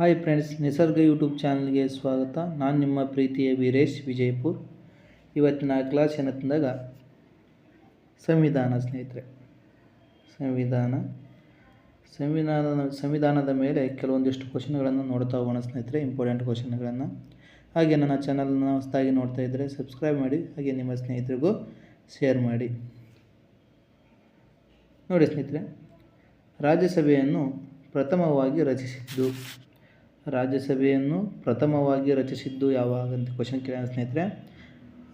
Hi friends ನಿಸರ್ಗ YouTube ಚಾನಲ್ಗೆ ಸ್ವಾಗತ. ನಾನು ನಿಮ್ಮ ಪ್ರೀತಿಯ ವೀರೇಶ್, ವಿಜಯಪುರ್. ಇವತ್ತಿನ ಕ್ಲಾಸ್ ಏನಂತಂದಾಗ, ಸಂವಿಧಾನ ಸ್ನೇಹಿತರೆ. ಸಂವಿಧಾನ. ಸಂವಿಧಾನದ ಸಂವಿಧಾನದ ಮೇಲೆ ಕೆಲವೊಂದಿಷ್ಟು ಕ್ವಶನ್ಗಳನ್ನು ನೋಡ್ತಾ ಹೋಗೋಣ ಸ್ನೇಹಿತರೆ ಇಂಪಾರ್ಟೆಂಟ್ ಕ್ವಶನ್ಗಳನ್ನು. ಹಾಗೆ ನನ್ನ ಚಾನಲ್ನ ಹೊಸದಾಗಿ ನೋಡ್ತಾ ಇದ್ದರೆ ಸಬ್ಸ್ಕ್ರೈಬ್ ಮಾಡಿ, ಹಾಗೆ ನಿಮ್ಮ ಸ್ನೇಹಿತರಿಗೂ ಶೇರ್ ಮಾಡಿ. ನೋಡಿ ಸ್ನೇಹಿತರೆ, ರಾಜ್ಯಸಭೆಯನ್ನು ಪ್ರಥಮವಾಗಿ ರಚಿಸಿದ್ದು ರಾಜ್ಯಸಭೆಯನ್ನು ಪ್ರಥಮವಾಗಿ ರಚಿಸಿದ್ದು ಯಾವಾಗ ಅಂತ ಕ್ವಶನ್ ಕೇಳೋಣ ಸ್ನೇಹಿತರೆ.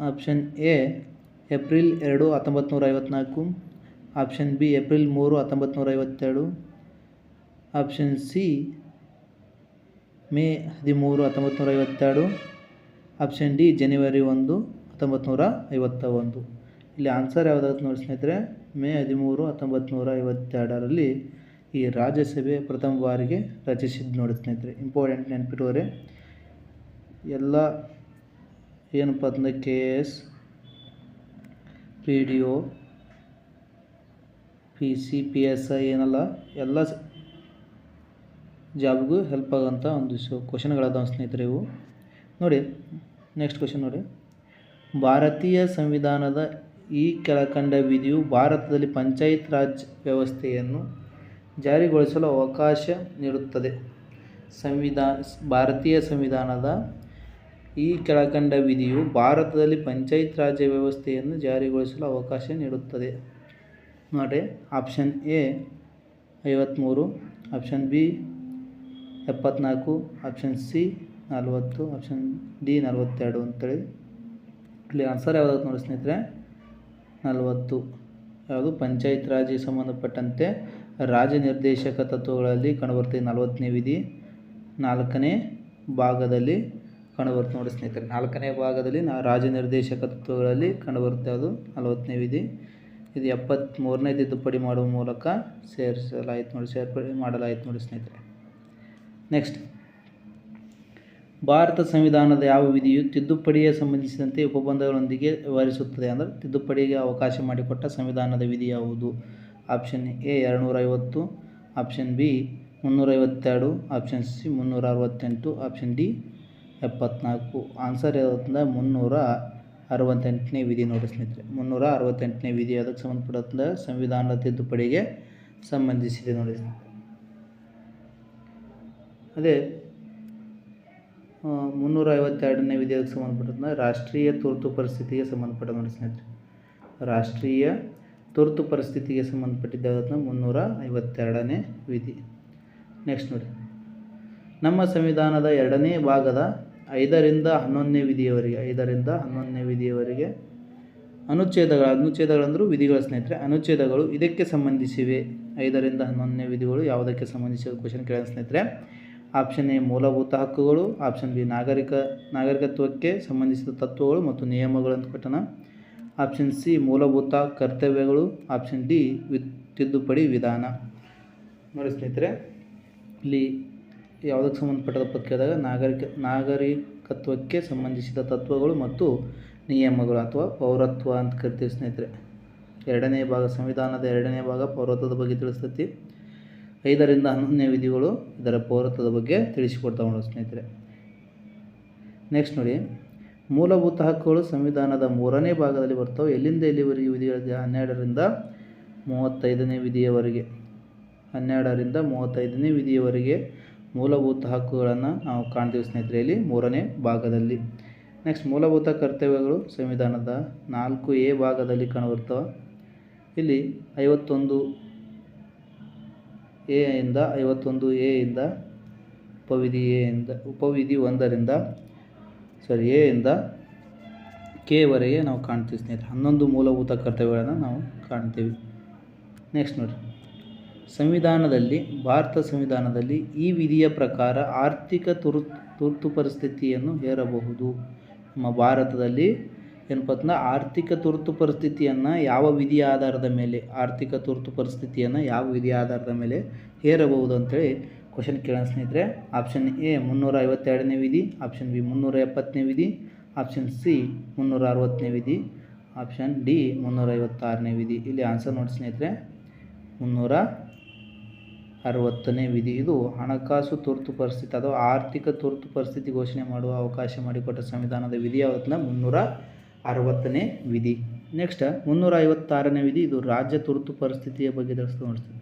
ಆಪ್ಷನ್ ಎ ಏಪ್ರಿಲ್ ಎರಡು ಹತ್ತೊಂಬತ್ತು ನೂರ ಐವತ್ನಾಲ್ಕು ಆಪ್ಷನ್ ಬಿ ಏಪ್ರಿಲ್ ಮೂರು ಹತ್ತೊಂಬತ್ತು ನೂರ ಐವತ್ತೆರಡು ಆಪ್ಷನ್ ಸಿ ಮೇ ಹದಿಮೂರು ಹತ್ತೊಂಬತ್ತು ನೂರ ಐವತ್ತೆರಡು ಆಪ್ಷನ್ ಡಿ ಜನವರಿ ಒಂದು ಹತ್ತೊಂಬತ್ತು ನೂರ ಐವತ್ತ ಒಂದು ಇಲ್ಲಿ ಆನ್ಸರ್ ಯಾವುದಾದ್ರು ನೋಡಿ ಸ್ನೇಹಿತರೆ. ಮೇ ಹದಿಮೂರು ಹತ್ತೊಂಬತ್ತು ನೂರ ಐವತ್ತೆರಡರಲ್ಲಿ ಈ ರಾಜ್ಯಸಭೆ ಪ್ರಥಮ ಬಾರಿಗೆ ರಚಿಸಿದ್ದು ನೋಡಿ ಸ್ನೇಹಿತರೆ ಇಂಪಾರ್ಟೆಂಟ್ ನೆನಪಿರೋರೆ, ಎಲ್ಲ ಏನಪ್ಪ ಅಂತಂದರೆ K S P D O P C P S I ಏನಲ್ಲ, ಎಲ್ಲ ಜಾಬ್ಗೂ ಹೆಲ್ಪ್ ಆಗೋಂಥ ಒಂದು ಸೊ ಕ್ವಶನ್ಗಳದಾವ ಸ್ನೇಹಿತರೆ ಇವು. ನೋಡಿ ನೆಕ್ಸ್ಟ್ ಕ್ವಶನ್ ನೋಡಿ. ಭಾರತೀಯ ಸಂವಿಧಾನದ ಈ ಕೆಳಕಂಡ ವಿಧಿಯು ಭಾರತದಲ್ಲಿ ಪಂಚಾಯತ್ ರಾಜ್ ವ್ಯವಸ್ಥೆಯನ್ನು ಜಾರಿಗೊಳಿಸಲು ಅವಕಾಶ ನೀಡುತ್ತದೆ. ಸಂವಿಧಾನ ಭಾರತೀಯ ಸಂವಿಧಾನದ ಈ ಕೆಳಕಂಡ ವಿಧಿಯು ಭಾರತದಲ್ಲಿ ಪಂಚಾಯತ್ ರಾಜ್ ವ್ಯವಸ್ಥೆಯನ್ನು ಜಾರಿಗೊಳಿಸಲು ಅವಕಾಶ ನೀಡುತ್ತದೆ. ನೋಡಿ ಆಪ್ಷನ್ ಎ ಐವತ್ತ್ಮೂರು ಆಪ್ಷನ್ ಬಿ ಎಪ್ಪತ್ನಾಲ್ಕು ಆಪ್ಷನ್ ಸಿ ನಲ್ವತ್ತು ಆಪ್ಷನ್ ಡಿ ನಲವತ್ತೆರಡು ಅಂತೇಳಿ. ಇಲ್ಲಿ ಆನ್ಸರ್ ಯಾವ್ದು ನೋಡಿ ಸ್ನೇಹಿತರೆ, ನಲವತ್ತು. ಯಾವುದು ಪಂಚಾಯತ್ ರಾಜ್ಯ ಸಂಬಂಧಪಟ್ಟಂತೆ ರಾಜ್ಯ ನಿರ್ದೇಶಕ ತತ್ವಗಳಲ್ಲಿ ಕಂಡುಬರ್ತದೆ ನಲವತ್ತನೇ ವಿಧಿ, ನಾಲ್ಕನೇ ಭಾಗದಲ್ಲಿ ಕಂಡುಬರುತ್ತೆ ನೋಡಿ ಸ್ನೇಹಿತರೆ, ನಾಲ್ಕನೇ ಭಾಗದಲ್ಲಿ ನಾ ರಾಜನಿರ್ದೇಶಕ ತತ್ವಗಳಲ್ಲಿ ಕಂಡುಬರುತ್ತೆ ಅದು ನಲವತ್ತನೇ ವಿಧಿ. ಇದು ಎಪ್ಪತ್ತ್ಮೂರನೇ ತಿದ್ದುಪಡಿ ಮಾಡುವ ಮೂಲಕ ಸೇರಿಸಲಾಯಿತು ನೋಡಿ, ಸೇರ್ಪಡೆ ಮಾಡಲಾಯಿತು ನೋಡಿ ಸ್ನೇಹಿತರೆ. ನೆಕ್ಸ್ಟ್ ಭಾರತ ಸಂವಿಧಾನದ ಯಾವ ವಿಧಿಯು ತಿದ್ದುಪಡಿಗೆ ಸಂಬಂಧಿಸಿದಂತೆ ಉಪಬಂಧಗಳೊಂದಿಗೆ ವ್ಯವಹರಿಸುತ್ತದೆ? ಅಂದರೆ ತಿದ್ದುಪಡಿಗೆ ಅವಕಾಶ ಮಾಡಿಕೊಟ್ಟ ಸಂವಿಧಾನದ ವಿಧಿ ಯಾವುದು? ಆಪ್ಷನ್ ಎ ಎರಡುನೂರ ಐವತ್ತು ಆಪ್ಷನ್ ಬಿ ಮುನ್ನೂರೈವತ್ತೆರಡು, ಆಪ್ಷನ್ ಸಿ ಮುನ್ನೂರ ಅರವತ್ತೆಂಟು ಆಪ್ಷನ್ ಡಿ ಎಪ್ಪತ್ನಾಲ್ಕು. ಆನ್ಸರ್ ಯಾವುದಂದ್ರೆ ಮುನ್ನೂರ ಅರವತ್ತೆಂಟನೇ ವಿಧಿ ನೋಡಿ ಸ್ನೇಹಿತರೆ ಮುನ್ನೂರ ಅರವತ್ತೆಂಟನೇ ವಿಧಿ ಅದಕ್ಕೆ ಸಂಬಂಧಪಟ್ಟಂಥ ಸಂವಿಧಾನದ ತಿದ್ದುಪಡಿಗೆ ಸಂಬಂಧಿಸಿದೆ ನೋಡಿ ಅದೇ ಮುನ್ನೂರ ಐವತ್ತೆರಡನೇ ವಿಧಿ ಅದಕ್ಕೆ ಸಂಬಂಧಪಟ್ಟಂಥ ರಾಷ್ಟ್ರೀಯ ತುರ್ತು ಪರಿಸ್ಥಿತಿಗೆ ಸಂಬಂಧಪಟ್ಟ ನೋಡಿ ಸ್ನೇಹಿತರೆ ರಾಷ್ಟ್ರೀಯ ತುರ್ತು ಪರಿಸ್ಥಿತಿಗೆ ಸಂಬಂಧಪಟ್ಟಿದ್ದಾದ ಮುನ್ನೂರ ಐವತ್ತೆರಡನೇ ವಿಧಿ. ನೆಕ್ಸ್ಟ್ ನೋಡಿ. ನಮ್ಮ ಸಂವಿಧಾನದ ಎರಡನೇ ಭಾಗದ ಐದರಿಂದ ಹನ್ನೊಂದನೇ ವಿಧಿಯವರೆಗೆ, ಐದರಿಂದ ಹನ್ನೊಂದನೇ ವಿಧಿಯವರೆಗೆ ಅನುಚ್ಛೇದಗಳು, ಅನುಚ್ಛೇದಗಳಂದರೂ ವಿಧಿಗಳ ಸ್ನೇಹಿತರೆ, ಅನುಚ್ಛೇದಗಳು ಇದಕ್ಕೆ ಸಂಬಂಧಿಸಿವೆ. ಐದರಿಂದ ಹನ್ನೊಂದನೇ ವಿಧಿಗಳು ಯಾವುದಕ್ಕೆ ಸಂಬಂಧಿಸಿದ ಕ್ವಶನ್ ಕೇಳಿದ ಸ್ನೇಹಿತರೆ ಆಪ್ಷನ್ ಎ ಮೂಲಭೂತ ಹಕ್ಕುಗಳು ಆಪ್ಷನ್ ಬಿ ನಾಗರಿಕ, ನಾಗರಿಕತ್ವಕ್ಕೆ ಸಂಬಂಧಿಸಿದ ತತ್ವಗಳು ಮತ್ತು ನಿಯಮಗಳು ಅಂತ ಆಪ್ಷನ್ ಸಿ ಮೂಲಭೂತ ಕರ್ತವ್ಯಗಳು, ಆಪ್ಷನ್ ಡಿ ವಿ ತಿದ್ದುಪಡಿ ವಿಧಾನ. ನೋಡಿ ಸ್ನೇಹಿತರೆ, ಇಲ್ಲಿ ಯಾವುದಕ್ಕೆ ಸಂಬಂಧಪಟ್ಟದಪ್ಪ ಕೇಳಿದಾಗ ನಾಗರಿಕ, ನಾಗರಿಕತ್ವಕ್ಕೆ ಸಂಬಂಧಿಸಿದ ತತ್ವಗಳು ಮತ್ತು ನಿಯಮಗಳು ಅಥವಾ ಪೌರತ್ವ ಅಂತ ಕರಿತೀವಿ ಸ್ನೇಹಿತರೆ. ಎರಡನೇ ಭಾಗ, ಸಂವಿಧಾನದ ಎರಡನೇ ಭಾಗ ಪೌರತ್ವದ ಬಗ್ಗೆ ತಿಳಿಸ್ತೈತಿ. ಐದರಿಂದ ಹನ್ನೊಂದನೇ ವಿಧಿಗಳು ಇದರ ಪೌರತ್ವದ ಬಗ್ಗೆ ತಿಳಿಸಿಕೊಡ್ತಾವೆ ನೋಡೋ ಸ್ನೇಹಿತರೆ. ನೆಕ್ಸ್ಟ್ ನೋಡಿ ಮೂಲಭೂತ ಹಕ್ಕುಗಳು ಸಂವಿಧಾನದ ಮೂರನೇ ಭಾಗದಲ್ಲಿ ಬರ್ತವೆ. ಎಲ್ಲಿಂದ ಎಲ್ಲಿವರೆಗೆ ವಿಧಿಗಳಿದೆ? ಹನ್ನೆರಡರಿಂದ ಮೂವತ್ತೈದನೇ ವಿಧಿಯವರೆಗೆ. ಹನ್ನೆರಡರಿಂದ ಮೂವತ್ತೈದನೇ ವಿಧಿಯವರೆಗೆ ಮೂಲಭೂತ ಹಕ್ಕುಗಳನ್ನು ನಾವು ಕಾಣ್ತೀವಿ ಸ್ನೇಹಿತರೆ, ಇಲ್ಲಿ ಮೂರನೇ ಭಾಗದಲ್ಲಿ. ನೆಕ್ಸ್ಟ್ ಮೂಲಭೂತ ಕರ್ತವ್ಯಗಳು ಸಂವಿಧಾನದ ನಾಲ್ಕು ಎ ಭಾಗದಲ್ಲಿ ಕಾಣಬರ್ತವೆ. ಇಲ್ಲಿ ಐವತ್ತೊಂದು ಎ ಇಂದ ಐವತ್ತೊಂದು ಎ ಇಂದ ಉಪವಿಧಿ ಎ ಇಂದ ಉಪವಿಧಿ ಒಂದರಿಂದ ಸಾರಿ, ಎ ಇಂದ ಕೆವರೆಗೆ ನಾವು ಕಾಣ್ತೀವಿ ಸ್ನೇಹಿತರೆ. ಹನ್ನೊಂದು ಮೂಲಭೂತ ಕರ್ತವ್ಯಗಳನ್ನು ನಾವು ಕಾಣ್ತೀವಿ. ನೆಕ್ಸ್ಟ್ ನೋಡಿ. ಸಂವಿಧಾನದಲ್ಲಿ, ಭಾರತ ಸಂವಿಧಾನದಲ್ಲಿ ಈ ವಿಧಿಯ ಪ್ರಕಾರ ಆರ್ಥಿಕ ತುರ್, ತುರ್ತು ಪರಿಸ್ಥಿತಿಯನ್ನು ಹೇರಬಹುದು. ನಮ್ಮ ಭಾರತದಲ್ಲಿ ಏನಪ್ಪ ಆರ್ಥಿಕ ತುರ್ತು ಪರಿಸ್ಥಿತಿಯನ್ನು ಯಾವ ವಿಧಿಯ ಆಧಾರದ ಮೇಲೆ, ಆರ್ಥಿಕ ತುರ್ತು ಪರಿಸ್ಥಿತಿಯನ್ನು ಯಾವ ವಿಧಿಯ ಆಧಾರದ ಮೇಲೆ ಹೇರಬಹುದು ಅಂತೇಳಿ ಕ್ವಶನ್ ಕೇಳೋಣ ಸ್ನೇಹಿತರೆ. ಆಪ್ಷನ್ ಎ ಮುನ್ನೂರ ಐವತ್ತೆರಡನೇ ವಿಧಿ ಆಪ್ಷನ್ ಬಿ ಮುನ್ನೂರ ಎಪ್ಪತ್ತನೇ ವಿಧಿ ಆಪ್ಷನ್ ಸಿ ಮುನ್ನೂರ ಅರವತ್ತನೇ ವಿಧಿ ಆಪ್ಷನ್ ಡಿ ಮುನ್ನೂರ ಐವತ್ತಾರನೇ ವಿಧಿ. ಇಲ್ಲಿ ಆನ್ಸರ್ ನೋಡಿ ಸ್ನೇಹಿತರೆ. ಮುನ್ನೂರ ಅರವತ್ತನೇ ವಿಧಿ. ಇದು ಹಣಕಾಸು ತುರ್ತು ಪರಿಸ್ಥಿತಿ, ಅಥವಾ ಆರ್ಥಿಕ ತುರ್ತು ಪರಿಸ್ಥಿತಿ ಘೋಷಣೆ ಮಾಡುವ ಅವಕಾಶ ಮಾಡಿಕೊಟ್ಟ ಸಂವಿಧಾನದ ವಿಧಿ ಯಾವತ್ತಿನ? ಮುನ್ನೂರ ಅರವತ್ತನೇ ವಿಧಿ. ನೆಕ್ಸ್ಟ್ ಮುನ್ನೂರ ಐವತ್ತಾರನೇ ವಿಧಿ, ಇದು ರಾಜ್ಯ ತುರ್ತು ಪರಿಸ್ಥಿತಿಯ ಬಗ್ಗೆ ತಿಳಿಸ್ತು ನೋಡ್ತೀವಿ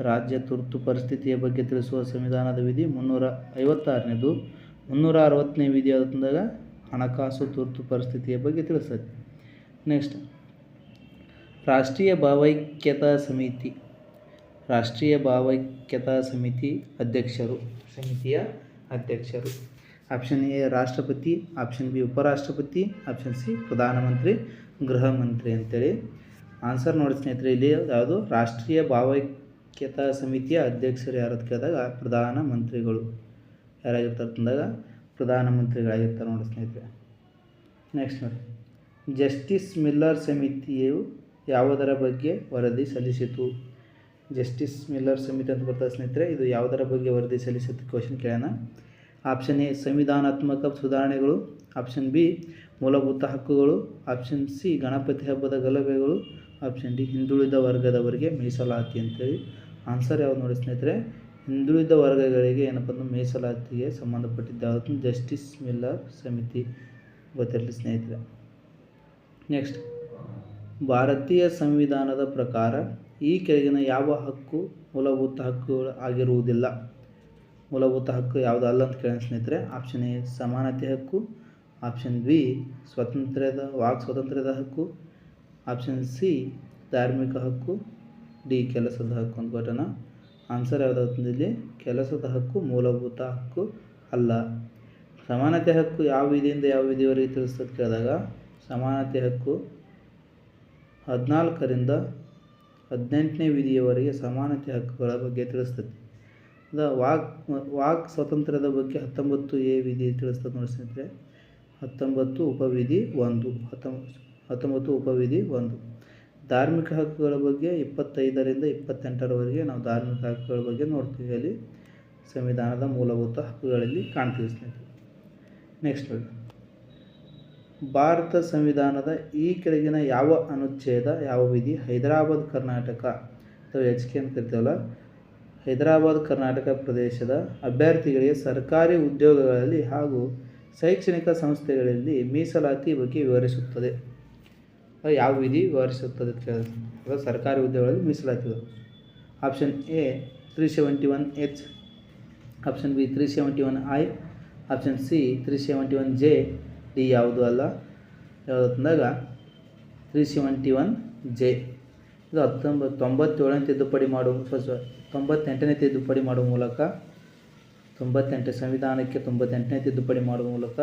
ರಾಜ್ಯ ತುರ್ತು ಪರಿಸ್ಥಿತಿಯ ಬಗ್ಗೆ ತಿಳಿಸುವ ಸಂವಿಧಾನದ ವಿಧಿ ಮುನ್ನೂರ ಐವತ್ತಾರನೇದು. ಮುನ್ನೂರ ಅರವತ್ತನೇ ವಿಧಿ ಆದಾಗ ಹಣಕಾಸು ತುರ್ತು ಪರಿಸ್ಥಿತಿಯ ಬಗ್ಗೆ ತಿಳಿಸ್ತದೆ ನೆಕ್ಸ್ಟ್. ರಾಷ್ಟ್ರೀಯ ಭಾವೈಕ್ಯತಾ ಸಮಿತಿ. ರಾಷ್ಟ್ರೀಯ ಭಾವೈಕ್ಯತಾ ಸಮಿತಿ ಅಧ್ಯಕ್ಷರು. ಸಮಿತಿಯ ಅಧ್ಯಕ್ಷರು. ಆಪ್ಷನ್ ಎ, ರಾಷ್ಟ್ರಪತಿ. ಆಪ್ಷನ್ ಬಿ, ಉಪರಾಷ್ಟ್ರಪತಿ. ಆಪ್ಷನ್ ಸಿ, ಪ್ರಧಾನಮಂತ್ರಿ, ಗೃಹ ಮಂತ್ರಿ ಅಂತೇಳಿ. ಆನ್ಸರ್ ನೋಡಿ ಸ್ನೇಹಿತರೆ, ಇಲ್ಲಿ ಯಾವುದು? ರಾಷ್ಟ್ರೀಯ ಭಾವೈಕ್ಯತಾ ಸಮಿತಿಯ ಅಧ್ಯಕ್ಷರು ಯಾರು ಅಂತ ಕೇಳಿದಾಗ ಪ್ರಧಾನಮಂತ್ರಿಗಳು ಯಾರಾಗಿರ್ತಾರೆ ಅಂದಾಗ ಪ್ರಧಾನಮಂತ್ರಿಗಳಾಗಿರ್ತಾರೆ ನೋಡಿ ಸ್ನೇಹಿತರೆ. ನೆಕ್ಸ್ಟ್ ನೋಡಿ. ಜಸ್ಟಿಸ್ ಮಿಲ್ಲರ್ ಸಮಿತಿಯು ಯಾವುದರ ಬಗ್ಗೆ ವರದಿ ಸಲ್ಲಿಸಿತು? ಜಸ್ಟಿಸ್ ಮಿಲ್ಲರ್ ಸಮಿತಿ ಅಂತ ಬರ್ತದೆ ಸ್ನೇಹಿತರೆ, ಇದು ಯಾವುದರ ಬಗ್ಗೆ ವರದಿ ಸಲ್ಲಿಸಿತು ಕ್ವಶನ್ ಕೇಳೋಣ. ಆಪ್ಷನ್ ಎ ಸಂವಿಧಾನಾತ್ಮಕ ಸುಧಾರಣೆಗಳು. ಆಪ್ಷನ್ ಬಿ ಮೂಲಭೂತ ಹಕ್ಕುಗಳು. ಆಪ್ಷನ್ ಸಿ ಗಣಪತಿ ಹಬ್ಬದ ಗಲಭೆಗಳು. ಆಪ್ಷನ್ ಡಿ ಹಿಂದುಳಿದ ವರ್ಗದವರಿಗೆ ಮೀಸಲಾತಿ ಅಂತೇಳಿ. ಆನ್ಸರ್ ಯಾವ್ದು ನೋಡಿ ಸ್ನೇಹಿತರೆ? ಹಿಂದುಳಿದ ವರ್ಗಗಳಿಗೆ ಏನಪ್ಪ ಅಂದ್ರೆ ಮೀಸಲಾತಿಗೆ ಸಂಬಂಧಪಟ್ಟಿದ್ದ ಜಸ್ಟಿಸ್ ಮಿಲ್ಲರ್ ಸಮಿತಿ ಗೊತ್ತಿರಲಿ ಸ್ನೇಹಿತರೆ. ನೆಕ್ಸ್ಟ್ ಭಾರತೀಯ ಸಂವಿಧಾನದ ಪ್ರಕಾರ ಈ ಕೆಳಗಿನ ಯಾವ ಹಕ್ಕು? ಮೂಲಭೂತ ಹಕ್ಕುಗಳು ಆಗಿರುವುದಿಲ್ಲ. ಮೂಲಭೂತ ಹಕ್ಕು ಯಾವುದು ಅಲ್ಲ ಅಂತ ಕೇಳೋಣ ಸ್ನೇಹಿತರೆ. ಆಪ್ಷನ್ ಎ ಸಮಾನತೆ ಹಕ್ಕು. ಆಪ್ಷನ್ ಬಿ ಸ್ವಾತಂತ್ರ್ಯದ ವಾಕ್, ಸ್ವಾತಂತ್ರ್ಯದ ಹಕ್ಕು. ಆಪ್ಷನ್ ಸಿ ಧಾರ್ಮಿಕ ಹಕ್ಕು. ಡಿ ಕೆಲಸದ ಹಕ್ಕು ಅಂತ ಘಟನ ಆನ್ಸರ್ ಯಾವುದಾಗ್ತದೆ ಇಲ್ಲಿ ಕೆಲಸದ ಹಕ್ಕು, ಮೂಲಭೂತ ಹಕ್ಕು ಅಲ್ಲ. ಸಮಾನತೆ ಹಕ್ಕು ಯಾವ ವಿಧಿಯಿಂದ ಯಾವ ವಿಧಿವರೆಗೆ ತಿಳಿಸ್ತದೆ ಕೇಳಿದಾಗ, ಸಮಾನತೆ ಹಕ್ಕು ಹದಿನಾಲ್ಕರಿಂದ ಹದಿನೆಂಟನೇ ವಿಧಿಯವರೆಗೆ ಸಮಾನತೆ ಹಕ್ಕುಗಳ ಬಗ್ಗೆ ತಿಳಿಸ್ತದೆ. ಅದ ವಾಕ್ ವಾಕ್ ಸ್ವಾತಂತ್ರ್ಯದ ಬಗ್ಗೆ ಹತ್ತೊಂಬತ್ತು ಎ ವಿಧಿ ತಿಳಿಸ್ತದೆ ನೋಡಿ ಸ್ನೇಹಿತರೆ. ಹತ್ತೊಂಬತ್ತು ಉಪವಿಧಿ ಒಂದು, ಹತ್ತೊಂಬತ್ತು ಹತ್ತೊಂಬತ್ತು ಉಪವಿಧಿ ಒಂದು. ಧಾರ್ಮಿಕ ಹಕ್ಕುಗಳ ಬಗ್ಗೆ ಇಪ್ಪತ್ತೈದರಿಂದ ಇಪ್ಪತ್ತೆಂಟರವರೆಗೆ ನಾವು ಧಾರ್ಮಿಕ ಹಕ್ಕುಗಳ ಬಗ್ಗೆ ನೋಡ್ತೀವಿ. ಅಲ್ಲಿ ಸಂವಿಧಾನದ ಮೂಲಭೂತ ಹಕ್ಕುಗಳಲ್ಲಿ ಕಾಣ್ತೀವಿ ನೆಕ್ಸ್ಟ್ ಭಾರತ ಸಂವಿಧಾನದ ಈ ಕೆಳಗಿನ ಯಾವ ಅನುಚ್ಛೇದ, ಯಾವ ವಿಧಿ ಹೈದರಾಬಾದ್, ಕರ್ನಾಟಕ ಅಥವಾ ಎಚ್ ಕೆ ಅಂತ ಕರಿತೀವಲ್ಲ, ಹೈದರಾಬಾದ್, ಕರ್ನಾಟಕ ಪ್ರದೇಶದ ಅಭ್ಯರ್ಥಿಗಳಿಗೆ ಸರ್ಕಾರಿ ಉದ್ಯೋಗಗಳಲ್ಲಿ ಹಾಗೂ ಶೈಕ್ಷಣಿಕ ಸಂಸ್ಥೆಗಳಲ್ಲಿ ಮೀಸಲಾತಿ ಬಗ್ಗೆ ವಿವರಿಸುತ್ತದೆ. ಯಾವ ವಿಧಿ ವಿವರಿಸುತ್ತದೆ ಅಂತ ಸರ್ಕಾರಿ ಉದ್ಯೋಗಗಳಲ್ಲಿ ಮೀಸಲಾಗ್ತದೆ. Option A three seventy one H option B three seventy one I option C three seventy one J D ಯಾವುದು ಅಲ್ಲ? ಯಾವುದು ಅಂದಾಗ ತ್ರೀ ಸೆವೆಂಟಿ ಒನ್ ಜೆ ಇದು ಹತ್ತೊಂಬತ್ತು ತೊಂಬತ್ತೇಳನೇ ತಿದ್ದುಪಡಿ ಮಾಡುವ ತೊಂಬತ್ತೆಂಟನೇ ತಿದ್ದುಪಡಿ ಮಾಡುವ ಮೂಲಕ, ತೊಂಬತ್ತೆಂಟು ಸಂವಿಧಾನಕ್ಕೆ ತೊಂಬತ್ತೆಂಟನೇ ತಿದ್ದುಪಡಿ ಮಾಡುವ ಮೂಲಕ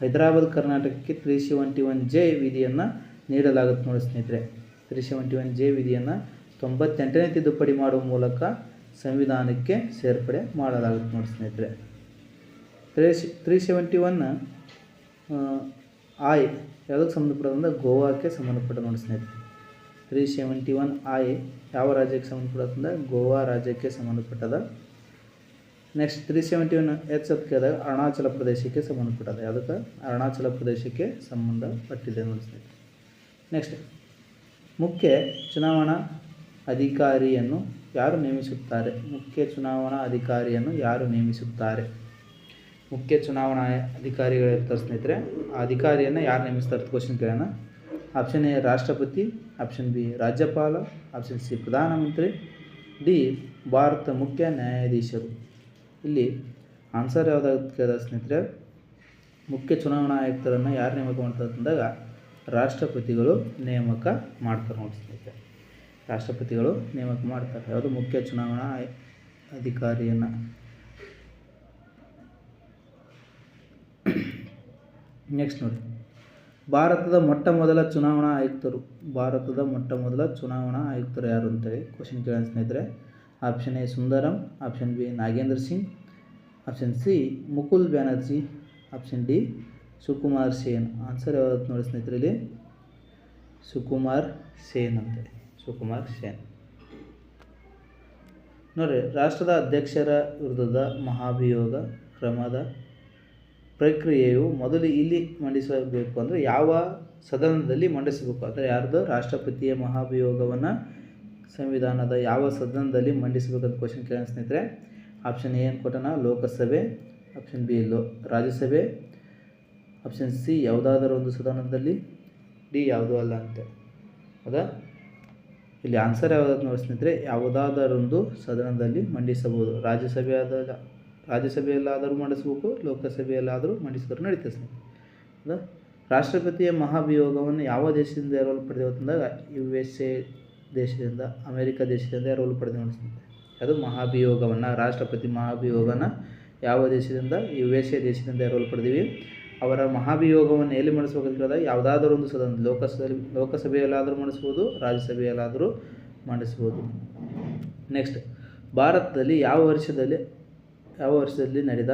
ಹೈದರಾಬಾದ್, ಕರ್ನಾಟಕಕ್ಕೆ ತ್ರೀ ಸೆವೆಂಟಿ ಒನ್ ಜೆ ವಿಧಿಯನ್ನು ನೀಡಲಾಗುತ್ತೆ ನೋಡಿ ಸ್ನೇಹಿತರೆ. ತ್ರೀ ಸೆವೆಂಟಿ ಒನ್ ಜೆ ವಿಧಿಯನ್ನು ತೊಂಬತ್ತೆಂಟನೇ ತಿದ್ದುಪಡಿ ಮಾಡುವ ಮೂಲಕ ಸಂವಿಧಾನಕ್ಕೆ ಸೇರ್ಪಡೆ ಮಾಡಲಾಗುತ್ತೆ ನೋಡಿ ಸ್ನೇಹಿತರೆ. Three three seventy one I, ಯಾವುದಕ್ಕೆ ಸಂಬಂಧಪಟ್ಟದಂದ್ರೆ ಗೋವಾಕ್ಕೆ ಸಂಬಂಧಪಟ್ಟ ನೋಡಿ ಸ್ನೇಹಿತರೆ. ತ್ರೀ ಸೆವೆಂಟಿ ಒನ್ ಆಯ್ ಯಾವ ರಾಜ್ಯಕ್ಕೆ ಸಂಬಂಧಪಟ್ಟದಂದ್ರೆ ಗೋವಾ ರಾಜ್ಯಕ್ಕೆ ಸಂಬಂಧಪಟ್ಟದ. Next three seventy one H ಅಂತ ಕೇಳಿದಾಗ ಅರುಣಾಚಲ ಪ್ರದೇಶಕ್ಕೆ ಸಂಬಂಧಪಟ್ಟದ ಯಾವುದಕ್ಕೆ? ಅರುಣಾಚಲ ಪ್ರದೇಶಕ್ಕೆ ಸಂಬಂಧಪಟ್ಟಿದೆ ನೋಡಿ ಸ್ನೇಹಿತರೆ. ನೆಕ್ಸ್ಟ್ ಮುಖ್ಯ ಚುನಾವಣಾ ಅಧಿಕಾರಿಯನ್ನು ಯಾರು ನೇಮಿಸುತ್ತಾರೆ? ಮುಖ್ಯ ಚುನಾವಣಾ ಅಧಿಕಾರಿಯನ್ನು ಯಾರು ನೇಮಿಸುತ್ತಾರೆ? ಮುಖ್ಯ ಚುನಾವಣಾ ಅಧಿಕಾರಿಗಳಿರ್ತಾರೆ ಸ್ನೇಹಿತರೆ. ಆ ಅಧಿಕಾರಿಯನ್ನು ಯಾರು ನೇಮಿಸ್ತಾರೆ ಕ್ವಶನ್ ಕೇಳೋಣ. ಆಪ್ಷನ್ ಎ ರಾಷ್ಟ್ರಪತಿ ಆಪ್ಷನ್ ಬಿ ರಾಜ್ಯಪಾಲ ಆಪ್ಷನ್ ಸಿ ಪ್ರಧಾನಮಂತ್ರಿ ಡಿ ಭಾರತ ಮುಖ್ಯ ನ್ಯಾಯಾಧೀಶರು. ಇಲ್ಲಿ ಆನ್ಸರ್ ಯಾವುದಾಗುತ್ತೆ ಸ್ನೇಹಿತರೆ, ಮುಖ್ಯ ಚುನಾವಣಾ ಆಯುಕ್ತರನ್ನು ಯಾರು ನೇಮಕ ಮಾಡ್ತಾರೆ ಅಂದಾಗ ರಾಷ್ಟ್ರಪತಿಗಳು ನೇಮಕ ಮಾಡ್ತಾರೆ ನೋಡಿ ಸ್ನೇಹಿತರೆ ರಾಷ್ಟ್ರಪತಿಗಳು ನೇಮಕ ಮಾಡ್ತಾರೆ. ಯಾವುದು ಮುಖ್ಯ ಚುನಾವಣಾ ಅಧಿಕಾರಿಯನ್ನು. ನೆಕ್ಸ್ಟ್ ನೋಡಿ. ಭಾರತದ ಮೊಟ್ಟ ಮೊದಲ ಚುನಾವಣಾ ಆಯುಕ್ತರು. ಭಾರತದ ಮೊಟ್ಟ ಮೊದಲ ಚುನಾವಣಾ ಆಯುಕ್ತರು ಯಾರು ಅಂತೇಳಿ ಕ್ವಶನ್ ಕೇಳೋಣ ಸ್ನೇಹಿತರೆ. Option A Sundaram option B Nagendra Singh option C Mukul Banerjee option D Sukumar Sen. Answer ಯಾವತ್ತು ನೋಡಿ ಸ್ನೇಹಿತರೆ ಇಲ್ಲಿ ಸುಕುಮಾರ್ ಸೇನ್ ಅಂತೆ ಸುಕುಮಾರ್ ಸೇನ್. ನೋಡಿರಿ, ರಾಷ್ಟ್ರದ ಅಧ್ಯಕ್ಷರ ವಿರುದ್ಧದ ಮಹಾಭಿಯೋಗ ಕ್ರಮದ ಪ್ರಕ್ರಿಯೆಯು ಮೊದಲು ಇಲ್ಲಿ ಮಂಡಿಸಬೇಕು ಅಂದರೆ ಯಾವ ಸದನದಲ್ಲಿ ಮಂಡಿಸಬೇಕು? ಅಂದರೆ ಯಾರ್ದು? ರಾಷ್ಟ್ರಪತಿಯ ಮಹಾಭಿಯೋಗವನ್ನು ಸಂವಿಧಾನದ ಯಾವ ಸದನದಲ್ಲಿ ಮಂಡಿಸಬೇಕಂತ ಕ್ವಶನ್ ಕೇಳೋಣ ಸ್ನೇಹಿತರೆ. ಆಪ್ಷನ್ ಎ ಏನು ಕೊಟ್ಟನ ಲೋಕಸಭೆ. ಆಪ್ಷನ್ ಬಿ ಲೋ ರಾಜ್ಯಸಭೆ. ಆಪ್ಷನ್ ಸಿ ಯಾವುದಾದರೂ ಒಂದು ಸದನದಲ್ಲಿ ಡಿ ಯಾವುದೂ ಅಲ್ಲ ಅಂತೆ. ಹೌದಾ ಇಲ್ಲಿ ಆನ್ಸರ್ ಯಾವುದಾದ್ರು ನೋಡಿ ಸ್ನೇಹಿತರೆ ಯಾವುದಾದರೊಂದು ಸದನದಲ್ಲಿ ಮಂಡಿಸಬಹುದು. ರಾಜ್ಯಸಭೆ ಆದ ರಾಜ್ಯಸಭೆಯಲ್ಲಾದರೂ ಮಂಡಿಸಬೇಕು, ಲೋಕಸಭೆಯಲ್ಲಾದರೂ ಮಂಡಿಸಿದ್ರು ನಡೀತದೆ ಸ್ನೇಹಿತರೆ. ಹೌದಾ ರಾಷ್ಟ್ರಪತಿಯ ಮಹಾಭಿಯೋಗವನ್ನು ಯಾವ ದೇಶದಿಂದ ಎರವಲು ಪಡೆದವು ಅಂತಂದಾಗ ಯು ಎಸ್ ಎ ದೇಶದಿಂದ, ಅಮೆರಿಕ ದೇಶದಿಂದ ಎರವಲು ಪಡೆದು ಸ್ನೇಹಿತರೆ. ಅದು ಮಹಾಭಿಯೋಗವನ್ನು, ರಾಷ್ಟ್ರಪತಿ ಮಹಾಭಿಯೋಗನ ಯಾವ ದೇಶದಿಂದ ಯು ಎಸ್ ಎ ದೇಶದಿಂದ ಎರವಲು ಪಡೆದೀವಿ? ಅವರ ಮಹಾಭಿಯೋಗವನ್ನು ಎಲ್ಲಿ ಮಾಡಿಸ್ಬೇಕಂತ ಕೇಳಿದಾಗ ಯಾವುದಾದ್ರೂ ಒಂದು ಸದನ, ಲೋಕಸಭೆ, ಲೋಕಸಭೆಯಲ್ಲಾದರೂ ಮಾಡಿಸ್ಬೋದು, ರಾಜ್ಯಸಭೆಯಲ್ಲಾದರೂ ಮಾಡಿಸ್ಬೋದು. ನೆಕ್ಸ್ಟ್ ಭಾರತದಲ್ಲಿ ಯಾವ ವರ್ಷದಲ್ಲಿ ಯಾವ ವರ್ಷದಲ್ಲಿ ನಡೆದ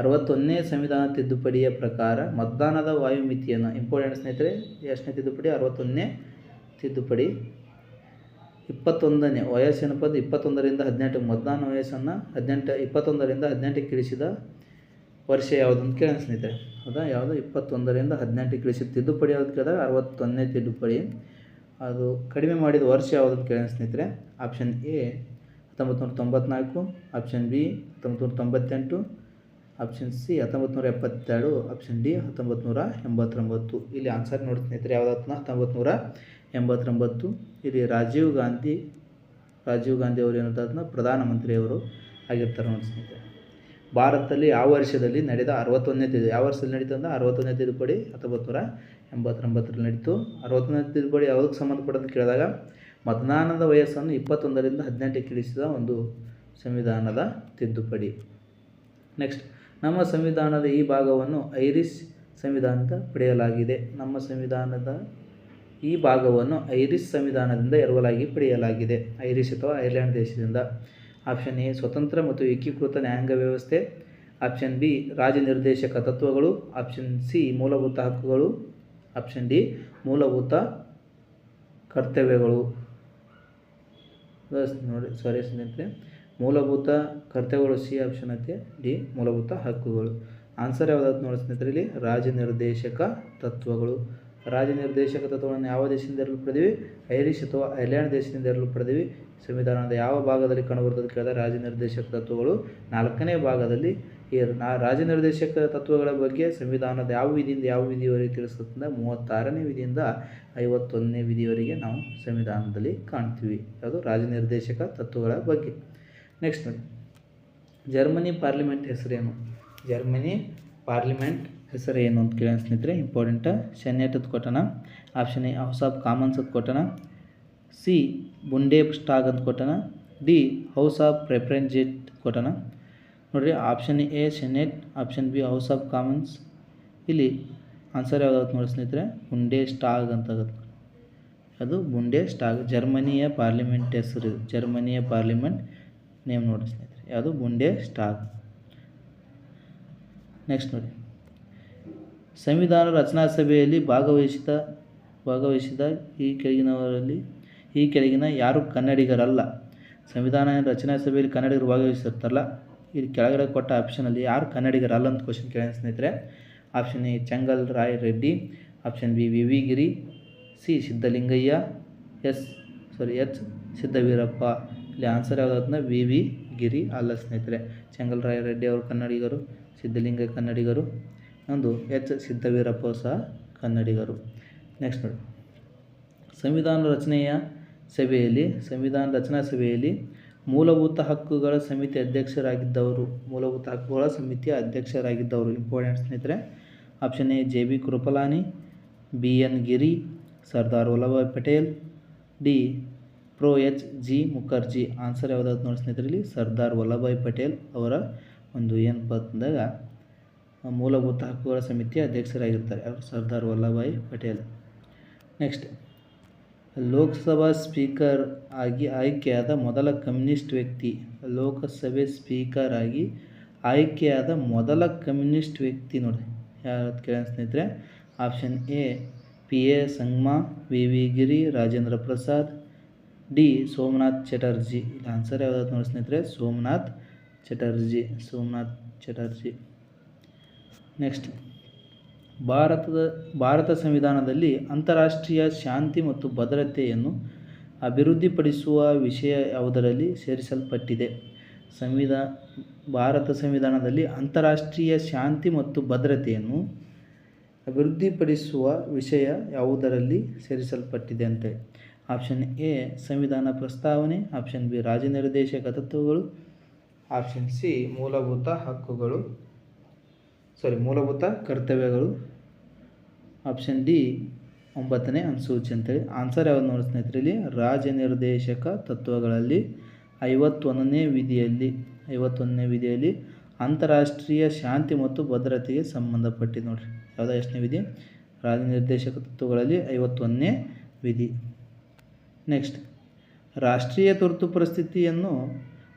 ಅರವತ್ತೊಂದನೇ ಸಂವಿಧಾನ ತಿದ್ದುಪಡಿಯ ಪ್ರಕಾರ ಮತದಾನದ ವಾಯುಮಿತಿಯನ್ನು ಇಂಪಾರ್ಟೆಂಟ್ ಸ್ನೇಹಿತರೆ, ಎಷ್ಟನೇ ತಿದ್ದುಪಡಿ? ಅರವತ್ತೊಂದನೇ ತಿದ್ದುಪಡಿ. ಇಪ್ಪತ್ತೊಂದನೇ ವಯಸ್ಸಿನ ಪದ ಇಪ್ಪತ್ತೊಂದರಿಂದ ಹದಿನೆಂಟು, ಮತದಾನ ವಯಸ್ಸನ್ನು ಹದಿನೆಂಟು, ಇಪ್ಪತ್ತೊಂದರಿಂದ ಹದಿನೆಂಟಕ್ಕೆ ಇಳಿಸಿದ ವರ್ಷ ಯಾವುದು ಅಂತ ಕೇಳೋಣ ಸ್ನೇಹಿತರೆ. ಹೌದಾ ಯಾವುದು ಇಪ್ಪತ್ತೊಂದರಿಂದ ಹದಿನೆಂಟು ಇಳಿಸಿದ ತಿದ್ದುಪಡಿ ಯಾವ್ದು ಕೇಳಿದಾಗ ಅರವತ್ತೊಂದನೇ ತಿದ್ದುಪಡಿ ಅದು ಕಡಿಮೆ ಮಾಡಿದ ವರ್ಷ ಯಾವುದು ಅಂತ ಕೇಳೋಣ ಸ್ನೇಹಿತರೆ. ಆಪ್ಷನ್ ಎ ಹತ್ತೊಂಬತ್ತು ನೂರ ತೊಂಬತ್ನಾಲ್ಕು ಆಪ್ಷನ್ ಬಿ ಹತ್ತೊಂಬತ್ತು ನೂರ ತೊಂಬತ್ತೆಂಟು ಆಪ್ಷನ್ ಸಿ ಹತ್ತೊಂಬತ್ತು ನೂರ ಎಪ್ಪತ್ತೆರಡು ಆಪ್ಷನ್ ಡಿ ಹತ್ತೊಂಬತ್ತು ನೂರ ಎಂಬತ್ತೊಂಬತ್ತು ಇಲ್ಲಿ ಆನ್ಸರ್ ನೋಡಿ ಸ್ನೇಹಿತರೆ ಯಾವುದಾಗ್ತದ ಹತ್ತೊಂಬತ್ತು ನೂರ ಎಂಬತ್ತೊಂಬತ್ತು ಇಲ್ಲಿ ರಾಜೀವ್ ಗಾಂಧಿ ರಾಜೀವ್ ಗಾಂಧಿ ಅವರು ಏನಂತ ಪ್ರಧಾನಮಂತ್ರಿಯವರು ಆಗಿರ್ತಾರೆ ನೋಡಿ ಸ್ನೇಹಿತರೆ. ಭಾರತದಲ್ಲಿ ಯಾವ ವರ್ಷದಲ್ಲಿ ನಡೆದ ಅರವತ್ತೊಂದನೇ ತಿದ್ದು ಯಾವ ವರ್ಷದಲ್ಲಿ ನಡೀತು ಅಂದ್ರೆ ಅರವತ್ತೊಂದನೇ ತಿದ್ದುಪಡಿ ಹತ್ತೊಂಬತ್ತು ನೂರ ಎಂಬತ್ತೊಂಬತ್ತರಲ್ಲಿ ನಡೀತು. ಅರವತ್ತೊಂದನೇ ತಿದ್ದುಪಡಿ ಯಾವುದಕ್ಕೆ ಸಂಬಂಧಪಟ್ಟಂತ ಕೇಳಿದಾಗ, ಮತದಾನದ ವಯಸ್ಸನ್ನು ಇಪ್ಪತ್ತೊಂದರಿಂದ ಹದಿನೆಂಟಕ್ಕೆ ಇಳಿಸಿದ ಒಂದು ಸಂವಿಧಾನದ ತಿದ್ದುಪಡಿ. ನೆಕ್ಸ್ಟ್ ನಮ್ಮ ಸಂವಿಧಾನದ ಈ ಭಾಗವನ್ನು ಐರಿಷ್ ಸಂವಿಧಾನದ ಪಡೆಯಲಾಗಿದೆ. ನಮ್ಮ ಸಂವಿಧಾನದ ಈ ಭಾಗವನ್ನು ಐರಿಸ್ ಸಂವಿಧಾನದಿಂದ ಎರವಲಾಗಿ ಪಡೆಯಲಾಗಿದೆ. ಐರಿಸ್ ಅಥವಾ ಐರ್ಲೆಂಡ್ ದೇಶದಿಂದ. ಆಪ್ಷನ್ ಎ, ಸ್ವತಂತ್ರ ಮತ್ತು ಏಕೀಕೃತ ನ್ಯಾಯಾಂಗ ವ್ಯವಸ್ಥೆ. ಆಪ್ಷನ್ ಬಿ ರಾಜನಿರ್ದೇಶಕ ತತ್ವಗಳು. ಆಪ್ಷನ್ ಸಿ, ಮೂಲಭೂತ ಹಕ್ಕುಗಳು. ಆಪ್ಷನ್ ಡಿ, ಮೂಲಭೂತ ಕರ್ತವ್ಯಗಳು. ನೋಡಿ, ಸಾರಿ ಸ್ನೇಹಿತರೆ. ಮೂಲಭೂತ ಕರ್ತವ್ಯಗಳು ಸಿ, ಆಪ್ಷನ್ ಐತೆ ಡಿ, ಮೂಲಭೂತ ಹಕ್ಕುಗಳು. ಆನ್ಸರ್ ಯಾವುದಾದ್ರು ನೋಡಿ ಸ್ನೇಹಿತರೆ ಇಲ್ಲಿ. ರಾಜನಿರ್ದೇಶಕ ತತ್ವಗಳು. ರಾಜನಿರ್ದೇಶಕ ತತ್ವಗಳನ್ನು ಯಾವ ದೇಶದಿಂದ ಇರಲು ಪಡೆದಿವಿ? ಐರಿಷ್ ಅಥವಾ ಐರ್ಲ್ಯಾಂಡ್ ದೇಶದಿಂದ ಇರಲು ಪಡೆದಿವಿ. ಸಂವಿಧಾನದ ಯಾವ ಭಾಗದಲ್ಲಿ ಕಂಡುಬರ್ತದೆ ಕೇಳಿದ ರಾಜನಿರ್ದೇಶಕ ತತ್ವಗಳು. ನಾಲ್ಕನೇ ಭಾಗದಲ್ಲಿ ಈ ರಾಜನಿರ್ದೇಶಕ ತತ್ವಗಳ ಬಗ್ಗೆ ಸಂವಿಧಾನದ ಯಾವ ವಿಧಿಯಿಂದ ಯಾವ ವಿಧಿಯವರೆಗೆ ತಿಳಿಸುತ್ತದೆ ಮೂವತ್ತಾರನೇ ವಿಧಿಯಿಂದ ಐವತ್ತೊಂದನೇ ವಿಧಿಯವರೆಗೆ ನಾವು ಸಂವಿಧಾನದಲ್ಲಿ ಕಾಣ್ತೀವಿ. ಅದು ರಾಜನಿರ್ದೇಶಕ ತತ್ವಗಳ ಬಗ್ಗೆ. ನೆಕ್ಸ್ಟ್ ನೋಡಿ. ಜರ್ಮನಿ ಪಾರ್ಲಿಮೆಂಟ್ ಹೆಸರೇನು? ಜರ್ಮನಿ ಪಾರ್ಲಿಮೆಂಟ್ ಹೆಸರು ಏನು ಅಂತ ಕೇಳಿ ಸ್ನೇಹಿತರೆ ಇಂಪಾರ್ಟೆಂಟ ಸೆನೆಟದ್ ಕೊಟ್ಟಣ option A, house of commons ಅದು ಕೊಟ್ಟಣ ಸಿ ಬುಂಡೇ ಸ್ಟಾಕ್ ಅಂತ ಕೊಟ್ಟಣ ಡಿ ಹೌಸ್ ಆಫ್ ರೆಪ್ರೆಂಜೆಂಟ್ ಕೊಟ್ಟಣ ನೋಡಿರಿ option A senate option B house of commons ಇಲ್ಲಿ ಆನ್ಸರ್ ಯಾವುದಾಗುತ್ತೆ ನೋಡಿ ಸ್ನೇಹಿತರೆ, ಬುಂಡೇ ಸ್ಟಾಗ್ ಅಂತ ಆಗುತ್ತೆ. ಅದು ಬುಂಡೆ ಸ್ಟಾಗ್, ಜರ್ಮನಿಯ ಪಾರ್ಲಿಮೆಂಟ್ ಹೆಸರು ಜರ್ಮನಿಯ ಪಾರ್ಲಿಮೆಂಟ್ ನೇಮ್ ನೋಡಿ ಸ್ನೇಹಿತರೆ, ಯಾವುದು? ಬುಂಡೆ ಸ್ಟಾಗ್. ನೆಕ್ಸ್ಟ್ ನೋಡಿ. ಸಂವಿಧಾನ ರಚನಾ ಸಭೆಯಲ್ಲಿ ಭಾಗವಹಿಸಿದ ಭಾಗವಹಿಸಿದ ಈ ಕೆಳಗಿನವರಲ್ಲಿ ಈ ಕೆಳಗಿನ ಯಾರು ಕನ್ನಡಿಗರಲ್ಲ. ಸಂವಿಧಾನ ರಚನಾ ಸಭೆಯಲ್ಲಿ ಕನ್ನಡಿಗರು ಭಾಗವಹಿಸಿರ್ತಾರಲ್ಲ, ಇಲ್ಲಿ ಕೆಳಗಡೆ ಕೊಟ್ಟ ಆಪ್ಷನಲ್ಲಿ ಯಾರು ಕನ್ನಡಿಗರಲ್ಲ ಅಂತ ಕ್ವಶನ್ ಕೇಳಿ ಸ್ನೇಹಿತರೆ. Option A, Changal Rai Reddy. Option B V V C, Siddalingaiah. S sorry H, Siddaveerappa. ಇಲ್ಲಿ ಆನ್ಸರ್ ಯಾವುದಾದ್ನ? ವಿ ವಿ ಗಿರಿ ಅಲ್ಲ ಸ್ನೇಹಿತರೆ. ಚಂಗಲ್ ರಾಯ್ ರೆಡ್ಡಿ ಅವರು ಕನ್ನಡಿಗರು, ಸಿದ್ಧಲಿಂಗ ಕನ್ನಡಿಗರು. ಒಂದು ಎಚ್, ಸಿದ್ಧವೀರಪ್ಪ ಸಹ ಕನ್ನಡಿಗರು. ನೆಕ್ಸ್ಟ್ ನೋಡಿ. ಸಂವಿಧಾನ ರಚನೆಯ ಸಭೆಯಲ್ಲಿ, ಸಂವಿಧಾನ ರಚನಾ ಸಭೆಯಲ್ಲಿ ಮೂಲಭೂತ ಹಕ್ಕುಗಳ ಸಮಿತಿ ಅಧ್ಯಕ್ಷರಾಗಿದ್ದವರು, ಮೂಲಭೂತ ಹಕ್ಕುಗಳ ಸಮಿತಿಯ ಅಧ್ಯಕ್ಷರಾಗಿದ್ದವರು. ಇಂಪಾರ್ಟೆಂಟ್ ಸ್ನೇಹಿತರೆ option A J B Kripalani B N Giri Sardar Vallabhbhai Patel D pro H G Mukherjee answer ಯಾವುದಾದ್ರು ನೋಡಿ ಸ್ನೇಹಿತರಲ್ಲಿ ಸರ್ದಾರ್ ವಲ್ಲಭಾಯ್ ಪಟೇಲ್ ಅವರ ಒಂದು ಏನಪ್ಪ ಅಂತಂದಾಗ ಮೂಲಭೂತ ಹಕ್ಕುಗಳ ಸಮಿತಿಯ ಅಧ್ಯಕ್ಷರಾಗಿರ್ತಾರೆ. ಅವರು ಸರ್ದಾರ್ ವಲ್ಲಭಾಯ್ ಪಟೇಲ್ ನೆಕ್ಸ್ಟ್ ಲೋಕಸಭಾ ಸ್ಪೀಕರ್ ಆಗಿ ಆಯ್ಕೆಯಾದ ಮೊದಲ ಕಮ್ಯುನಿಸ್ಟ್ ವ್ಯಕ್ತಿ, ಲೋಕಸಭೆ ಸ್ಪೀಕರ್ ಆಗಿ ಆಯ್ಕೆಯಾದ ಮೊದಲ ಕಮ್ಯುನಿಸ್ಟ್ ವ್ಯಕ್ತಿ ನೋಡಿ ಯಾರು ಕೇಳ ಸ್ನೇಹಿತರೆ, option A, P A Sangma, V V Giri, Rajendra Prasad, D Somnath Chatterjee. ಇಲ್ಲಿ ಆನ್ಸರ್ ಯಾವುದಾದ್ರು ನೋಡಿ ಸ್ನೇಹಿತರೆ, ಸೋಮನಾಥ್ ಚಟರ್ಜಿ ಸೋಮನಾಥ್ ಚಟರ್ಜಿ. ನೆಕ್ಸ್ಟ್ ಭಾರತದ, ಭಾರತ ಸಂವಿಧಾನದಲ್ಲಿ ಅಂತಾರಾಷ್ಟ್ರೀಯ ಶಾಂತಿ ಮತ್ತು ಭದ್ರತೆಯನ್ನು ಅಭಿವೃದ್ಧಿಪಡಿಸುವ ವಿಷಯ ಯಾವುದರಲ್ಲಿ ಸೇರಿಸಲ್ಪಟ್ಟಿದೆ? ಸಂವಿಧಾ, ಭಾರತ ಸಂವಿಧಾನದಲ್ಲಿ ಅಂತಾರಾಷ್ಟ್ರೀಯ ಶಾಂತಿ ಮತ್ತು ಭದ್ರತೆಯನ್ನು ಅಭಿವೃದ್ಧಿಪಡಿಸುವ ವಿಷಯ ಯಾವುದರಲ್ಲಿ ಸೇರಿಸಲ್ಪಟ್ಟಿದೆ ಅಂತೇಳಿ ಆಪ್ಷನ್ ಎ, ಸಂವಿಧಾನ ಪ್ರಸ್ತಾವನೆ. ಆಪ್ಷನ್ ಬಿ ರಾಜನಿರ್ದೇಶಕ ತತ್ವಗಳು. ಆಪ್ಷನ್ ಸಿ, ಮೂಲಭೂತ ಹಕ್ಕುಗಳು. ಸಾರಿ ಮೂಲಭೂತ ಕರ್ತವ್ಯಗಳು. ಆಪ್ಷನ್ ಡಿ ಒಂಬತ್ತನೇ ಅನುಸೂಚಿ ಅಂತೇಳಿ. ಆನ್ಸರ್ ಯಾವ್ದು ನೋಡಿ ಸ್ನೇಹಿತರಲ್ಲಿ? ರಾಜನಿರ್ದೇಶಕ ತತ್ವಗಳಲ್ಲಿ ಐವತ್ತೊಂದನೇ ವಿಧಿಯಲ್ಲಿ ಐವತ್ತೊಂದನೇ ವಿಧಿಯಲ್ಲಿ ಅಂತಾರಾಷ್ಟ್ರೀಯ ಶಾಂತಿ ಮತ್ತು ಭದ್ರತೆಗೆ ಸಂಬಂಧಪಟ್ಟಿದೆ ನೋಡಿರಿ. ಯಾವುದೋ ಎಷ್ಟನೇ ವಿಧಿ? ರಾಜನಿರ್ದೇಶಕ ತತ್ವಗಳಲ್ಲಿ ಐವತ್ತೊಂದನೇ ವಿಧಿ. ನೆಕ್ಸ್ಟ್ ರಾಷ್ಟ್ರೀಯ ತುರ್ತು ಪರಿಸ್ಥಿತಿಯನ್ನು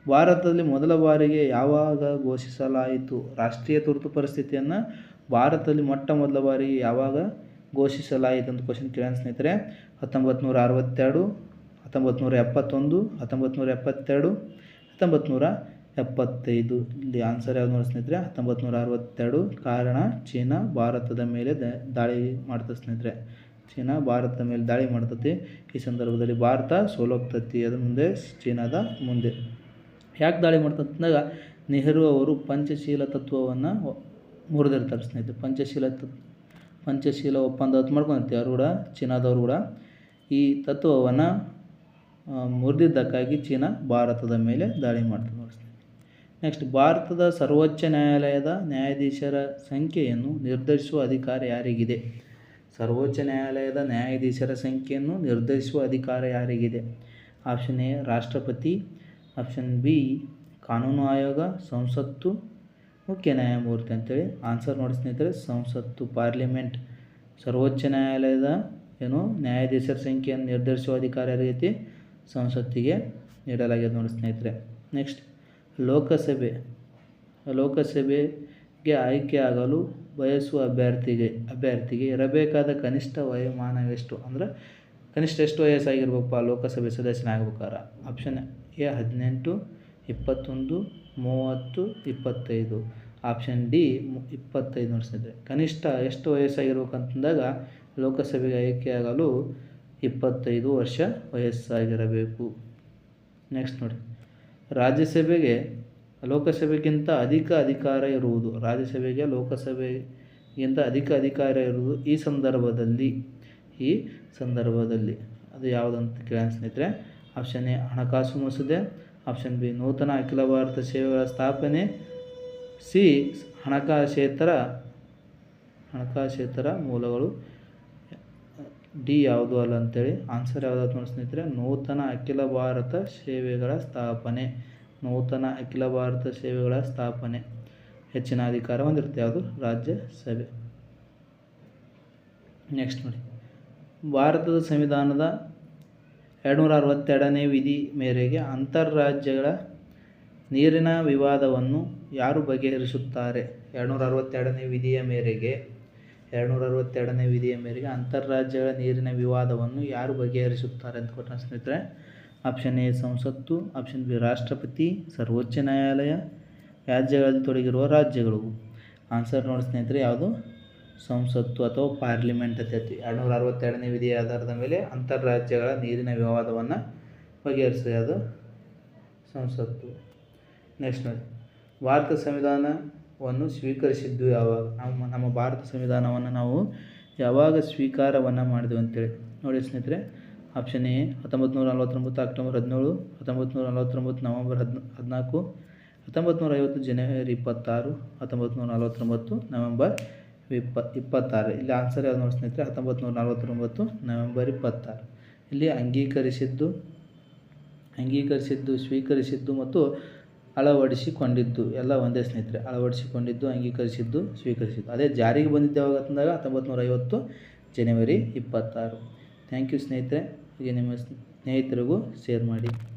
ಭಾರತದಲ್ಲಿ ಮೊದಲ ಬಾರಿಗೆ ಯಾವಾಗ ಘೋಷಿಸಲಾಯಿತು? ರಾಷ್ಟ್ರೀಯ ತುರ್ತು ಪರಿಸ್ಥಿತಿಯನ್ನು ಭಾರತದಲ್ಲಿ ಮೊಟ್ಟ ಮೊದಲ ಬಾರಿಗೆ ಯಾವಾಗ ಘೋಷಿಸಲಾಯಿತು ಅಂತ ಕ್ವಶನ್ ಕೇಳೋಣ ಸ್ನೇಹಿತರೆ. ಹತ್ತೊಂಬತ್ತು ನೂರ ಅರವತ್ತೆರಡು ಹತ್ತೊಂಬತ್ತು ನೂರ ಎಪ್ಪತ್ತೊಂದು ಹತ್ತೊಂಬತ್ತು ನೂರ ಎಪ್ಪತ್ತೆರಡು ಹತ್ತೊಂಬತ್ತು ನೂರ ಎಪ್ಪತ್ತೈದು. ಇಲ್ಲಿ ಆನ್ಸರ್ ಯಾವ್ದು ನೋಡಿ ಸ್ನೇಹಿತರೆ? ಹತ್ತೊಂಬತ್ತು ನೂರ ಅರವತ್ತೆರಡು, ಕಾರಣ ಚೀನಾ ಭಾರತದ ಮೇಲೆ ದಾಳಿ ಮಾಡ್ತದೆ ಸ್ನೇಹಿತರೆ. ಚೀನಾ ಭಾರತದ ಮೇಲೆ ದಾಳಿ ಮಾಡ್ತತಿ ಈ ಸಂದರ್ಭದಲ್ಲಿ ಭಾರತ ಸೋಲೋಗ್ತತಿ. ಅದ್ರ ಮುಂದೆ ಚೀನಾದ ಮುಂದೆ. ಯಾಕೆ ದಾಳಿ ಮಾಡ್ತಂದಾಗ ನೆಹರು ಅವರು ಪಂಚಶೀಲ ತತ್ವವನ್ನು ಮುರಿದಿರ್ತಾರೆ ಸ್ನೇಹಿತರೆ. ಪಂಚಶೀಲ ತತ್ ಪಂಚಶೀಲ ಒಪ್ಪಂದ ಅಂತ ಮಾಡ್ಕೊಂಡಿರ್ತೀವಿ ಅವರು ಕೂಡ ಚೀನಾದವರು ಕೂಡ ಈ ತತ್ವವನ್ನು ಮುರಿದಿದ್ದಕ್ಕಾಗಿ ಚೀನಾ ಭಾರತದ ಮೇಲೆ ದಾಳಿ ಮಾಡ್ತದೆ ನೆಕ್ಸ್ಟ್ ಭಾರತದ ಸರ್ವೋಚ್ಚ ನ್ಯಾಯಾಲಯದ ನ್ಯಾಯಾಧೀಶರ ಸಂಖ್ಯೆಯನ್ನು ನಿರ್ಧರಿಸುವ ಅಧಿಕಾರ ಯಾರಿಗಿದೆ? ಸರ್ವೋಚ್ಚ ನ್ಯಾಯಾಲಯದ ನ್ಯಾಯಾಧೀಶರ ಸಂಖ್ಯೆಯನ್ನು ನಿರ್ಧರಿಸುವ ಅಧಿಕಾರ ಯಾರಿಗಿದೆ? ಆಪ್ಷನ್ ಎ, ರಾಷ್ಟ್ರಪತಿ. ಆಪ್ಷನ್ ಬಿ ಕಾನೂನು ಆಯೋಗ, ಸಂಸತ್ತು, ಮುಖ್ಯ ನ್ಯಾಯಮೂರ್ತಿ ಅಂತೇಳಿ ಆನ್ಸರ್ ನೋಡಿ ಸ್ನೇಹಿತರೆ, ಸಂಸತ್ತು ಪಾರ್ಲಿಮೆಂಟ್ ಸರ್ವೋಚ್ಚ ನ್ಯಾಯಾಲಯದ ಏನು ನ್ಯಾಯಾಧೀಶರ ಸಂಖ್ಯೆಯನ್ನು ನಿರ್ಧರಿಸುವ ಅಧಿಕಾರ ರೀತಿ ಸಂಸತ್ತಿಗೆ ನೀಡಲಾಗಿದೆ ನೋಡಿ ಸ್ನೇಹಿತರೆ. ನೆಕ್ಸ್ಟ್ ಲೋಕಸಭೆ. ಲೋಕಸಭೆಗೆ ಆಯ್ಕೆಯಾಗಲು ಬಯಸುವ ಅಭ್ಯರ್ಥಿಗೆ ಅಭ್ಯರ್ಥಿಗೆ ಇರಬೇಕಾದ ಕನಿಷ್ಠ ವಯೋಮಾನವೆಷ್ಟು ಅಂದ್ರೆ ಕನಿಷ್ಠ ಎಷ್ಟು ವಯಸ್ಸಾಗಿರ್ಬೇಕಪ್ಪ ಲೋಕಸಭೆ ಸದಸ್ಯನಾಗಬೇಕಾರ ಆಪ್ಷನ್ ಎ ಹದಿನೆಂಟು, ಇಪ್ಪತ್ತೊಂದು, ಮೂವತ್ತು, ಇಪ್ಪತ್ತೈದು. ಆಪ್ಷನ್ ಡಿ ಇಪ್ಪತ್ತೈದು ಸ್ನೇಹಿತರೆ ಕನಿಷ್ಠ ಎಷ್ಟು ವಯಸ್ಸಾಗಿರ್ಬೇಕು ಅಂತಂದಾಗ ಲೋಕಸಭೆಗೆ ಆಯ್ಕೆಯಾಗಲು ಇಪ್ಪತ್ತೈದು ವರ್ಷ ವಯಸ್ಸಾಗಿರಬೇಕು. ನೆಕ್ಸ್ಟ್ ನೋಡಿ. ರಾಜ್ಯಸಭೆಗೆ, ಲೋಕಸಭೆಗಿಂತ ಅಧಿಕ ಅಧಿಕಾರ ಇರುವುದು. ರಾಜ್ಯಸಭೆಗೆ, ಲೋಕಸಭೆಗಿಂತ ಅಧಿಕ ಅಧಿಕಾರ ಇರುವುದು ಈ ಸಂದರ್ಭದಲ್ಲಿ. ಈ ಸಂದರ್ಭದಲ್ಲಿ. ಅದು ಯಾವುದಂತ ಕೇಳೋಣ ಸ್ನೇಹಿತರೆ. ಆಪ್ಷನ್ ಎ, ಹಣಕಾಸು ಮಸೂದೆ, ಆಪ್ಷನ್ ಬಿ, ನೂತನ ಅಖಿಲ ಭಾರತ ಸೇವೆಗಳ ಸ್ಥಾಪನೆ, ಸಿ ಹಣಕಾಸೇತರ ಹಣಕಾಸೇತರ ಮೂಲಗಳು. ಡಿ ಯಾವುದು ಅಲ್ಲ ಅಂತೇಳಿ. ಆನ್ಸರ್ ಯಾವ್ದಾದ್ರು ನೋಡಿ ಸ್ನೇಹಿತರೆ. ನೂತನ ಅಖಿಲ ಭಾರತ ಸೇವೆಗಳ ಸ್ಥಾಪನೆ. ನೂತನ ಅಖಿಲ ಭಾರತ ಸೇವೆಗಳ ಸ್ಥಾಪನೆ. ಹೆಚ್ಚಿನ ಅಧಿಕಾರ ಹೊಂದಿರುತ್ತೆ ಯಾವುದು? ರಾಜ್ಯಸಭೆ ನೆಕ್ಸ್ಟ್ ನೋಡಿ. ಭಾರತದ ಸಂವಿಧಾನದ ಎರಡುನೂರ ಅರವತ್ತೆರಡನೇ ವಿಧಿ ಮೇರೆಗೆ ಅಂತರರಾಜ್ಯಗಳ ನೀರಿನ ವಿವಾದವನ್ನು ಯಾರು ಬಗೆಹರಿಸುತ್ತಾರೆ? ಎರಡುನೂರ ಅರವತ್ತೆರಡನೇ ವಿಧಿಯ ಮೇರೆಗೆ ಎರಡುನೂರ ಅರವತ್ತೆರಡನೇ ವಿಧಿಯ ಮೇರೆಗೆ ಅಂತರರಾಜ್ಯಗಳ ನೀರಿನ ವಿವಾದವನ್ನು ಯಾರು ಬಗೆಹರಿಸುತ್ತಾರೆ ಅಂತ ಕೊಟ್ಟ ಸ್ನೇಹಿತರೆ? ಆಪ್ಷನ್ ಎ, ಸಂಸತ್ತು. ಆಪ್ಷನ್ ಬಿ, ರಾಷ್ಟ್ರಪತಿ. ಸರ್ವೋಚ್ಚ ನ್ಯಾಯಾಲಯ. ರಾಜ್ಯಗಳಲ್ಲಿ ತೊಡಗಿರುವ ರಾಜ್ಯಗಳು. ಆನ್ಸರ್ ನೋಡಿ ಸ್ನೇಹಿತರೆ, ಯಾವುದು? ಸಂಸತ್ತು ಅಥವಾ ಪಾರ್ಲಿಮೆಂಟ್ ಅಂತ ಹೇಳ್ತೀವಿ ಎರಡುನೂರ ಅರವತ್ತೆರಡನೇ ವಿಧಿಯ ಆಧಾರದ ಮೇಲೆ ಅಂತಾರಾಜ್ಯಗಳ ನೀರಿನ ವಿವಾದವನ್ನು ಬಗೆಹರಿಸಿದೆ ಅದು ಸಂಸತ್ತು. ನೆಕ್ಸ್ಟ್ ನೋಡಿ. ಭಾರತ ಸಂವಿಧಾನವನ್ನು ಸ್ವೀಕರಿಸಿದ್ದು ಯಾವಾಗ ನಮ್ಮ ನಮ್ಮ ಭಾರತ ಸಂವಿಧಾನವನ್ನು ನಾವು ಯಾವಾಗ ಸ್ವೀಕಾರವನ್ನು ಮಾಡಿದೆವು ಅಂತೇಳಿ. ನೋಡಿ ಸ್ನೇಹಿತರೆ, ಆಪ್ಷನ್ ಎ ಹತ್ತೊಂಬತ್ತು ನೂರ ನಲವತ್ತೊಂಬತ್ತು, ಅಕ್ಟೋಬರ್ ಹದಿನೇಳು ಹತ್ತೊಂಬತ್ತು ನೂರ ನಲವತ್ತೊಂಬತ್ತು, ನವಂಬರ್ ಹದ್, ಹದಿನಾಲ್ಕು ಹತ್ತೊಂಬತ್ತು ನೂರ ಐವತ್ತು, ಜನವರಿ ಇಪ್ಪತ್ತಾರು ಹತ್ತೊಂಬತ್ತು ನೂರ ನಲವತ್ತೊಂಬತ್ತು, ನವೆಂಬರ್ ಇಪ್ಪ ಇಪ್ಪತ್ತಾರು. ಇಲ್ಲಿ ಆನ್ಸರ್ ಯಾವ್ದು ನೋಡಿ ಸ್ನೇಹಿತರೆ? ಹತ್ತೊಂಬತ್ತು ನೂರ ನಲವತ್ತೊಂಬತ್ತು ನವೆಂಬರ್ ಇಪ್ಪತ್ತಾರು. ಇಲ್ಲಿ ಅಂಗೀಕರಿಸಿದ್ದು ಅಂಗೀಕರಿಸಿದ್ದು, ಸ್ವೀಕರಿಸಿದ್ದು ಮತ್ತು ಅಳವಡಿಸಿಕೊಂಡಿದ್ದು. ಎಲ್ಲ ಒಂದೇ ಸ್ನೇಹಿತರೆ. ಅಳವಡಿಸಿಕೊಂಡಿದ್ದು, ಅಂಗೀಕರಿಸಿದ್ದು, ಸ್ವೀಕರಿಸಿದ್ದು. ಅದೇ ಜಾರಿಗೆ ಬಂದಿದ್ದು ಯಾವಾಗ ಅಂತಂದಾಗ ಹತ್ತೊಂಬತ್ತು ನೂರ ಐವತ್ತು ಜನವರಿ ಇಪ್ಪತ್ತಾರು. ಥ್ಯಾಂಕ್ ಯು ಸ್ನೇಹಿತರೆ. ಹೀಗೆ ನಿಮ್ಮ ಸ್ನೇಹಿತರಿಗೂ ಶೇರ್ ಮಾಡಿ.